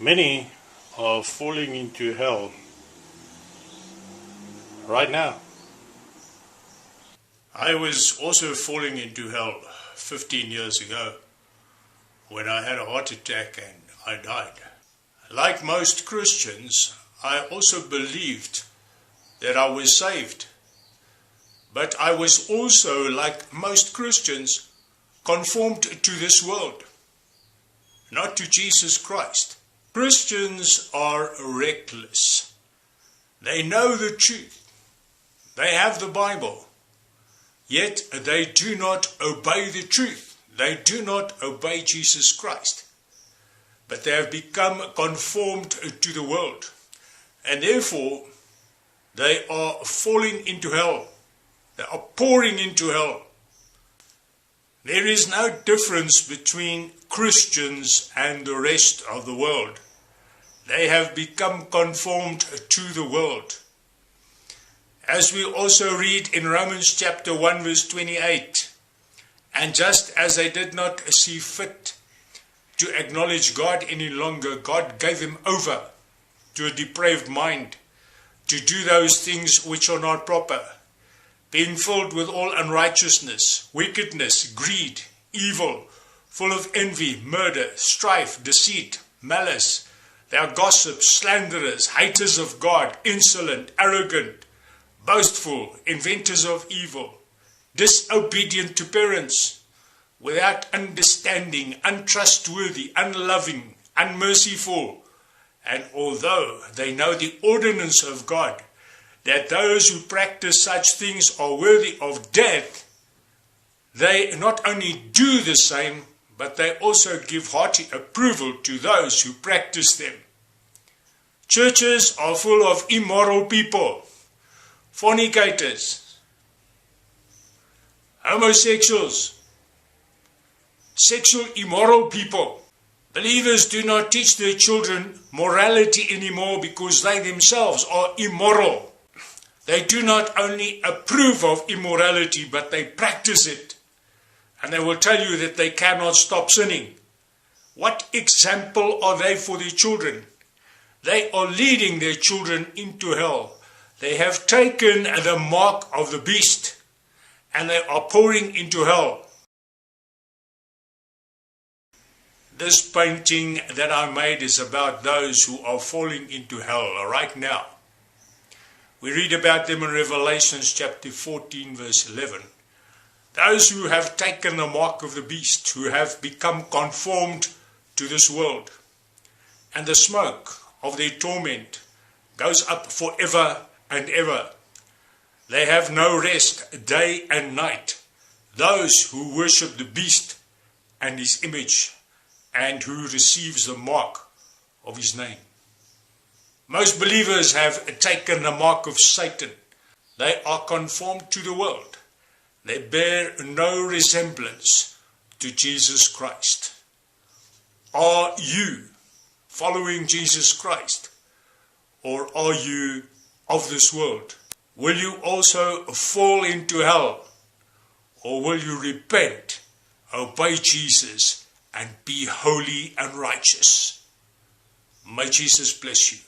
Many are falling into hell right now. I was also falling into hell 15 years ago when I had a heart attack and I died. Like most Christians, I also believed that I was saved. But I was also, like most Christians, conformed to this world, not to Jesus Christ. Christians are reckless. They know the truth. They have the Bible. Yet they do not obey the truth. They do not obey Jesus Christ. But they have become conformed to the world. And therefore, they are falling into hell. They are pouring into hell. There is no difference between Christians and the rest of the world. They have become conformed to the world. As we also read in Romans chapter 1 verse 28, and just as they did not see fit to acknowledge God any longer, God gave them over to a depraved mind to do those things which are not proper, being filled with all unrighteousness, wickedness, greed, evil, full of envy, murder, strife, deceit, malice. They are gossips, slanderers, haters of God, insolent, arrogant, boastful, inventors of evil, disobedient to parents, without understanding, untrustworthy, unloving, unmerciful. And although they know the ordinance of God, that those who practice such things are worthy of death, they not only do the same, but they also give hearty approval to those who practice them. Churches are full of immoral people, fornicators, homosexuals, sexual immoral people. Believers do not teach their children morality anymore because they themselves are immoral. They do not only approve of immorality, but they practice it. And they will tell you that they cannot stop sinning. What example are they for their children? They are leading their children into hell. They have taken the mark of the beast and they are pouring into hell. This painting that I made is about those who are falling into hell right now. We read about them in Revelations chapter 14, verse 11. Those who have taken the mark of the beast, who have become conformed to this world, and the smoke of their torment goes up forever and ever. They have no rest day and night. Those who worship the beast and his image and who receives the mark of his name. Most believers have taken the mark of Satan. They are conformed to the world. They bear no resemblance to Jesus Christ. Are you following Jesus Christ? Or are you of this world? Will you also fall into hell? Or will you repent, obey Jesus, and be holy and righteous? May Jesus bless you.